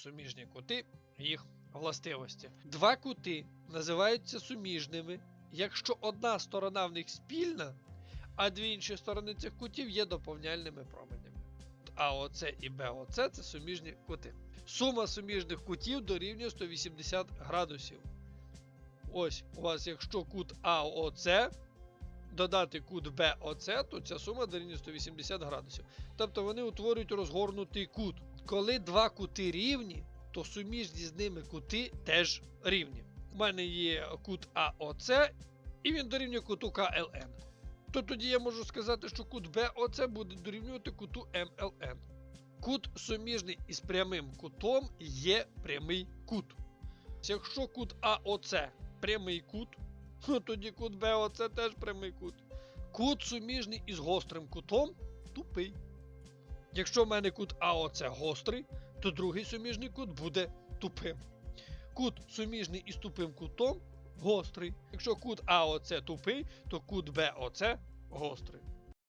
суміжні кути, їх властивості. Два кути називаються суміжними, якщо одна сторона в них спільна, а дві інші сторони цих кутів є доповняльними променями. АОЦ і БОЦ це суміжні кути. Сума суміжних кутів дорівнює 180 градусів. Ось у вас, якщо кут АОЦ додати кут БОЦ, то ця сума дорівнює 180 градусів. Тобто вони утворюють розгорнутий кут. Коли два кути рівні, то суміжні з ними кути теж рівні. У мене є кут АОЦ, і він дорівнює куту КЛН. То тоді я можу сказати, що кут БОЦ буде дорівнювати куту МЛН. Кут суміжний із прямим кутом є прямий кут. Якщо кут АОЦ прямий кут, ну, тоді кут БОЦ теж прямий кут. Кут суміжний із гострим кутом тупий. Якщо в мене кут АОЦ гострий, то другий суміжний кут буде тупим. Кут суміжний із тупим кутом гострий. Якщо кут АОЦ тупий, то кут БОЦ гострий.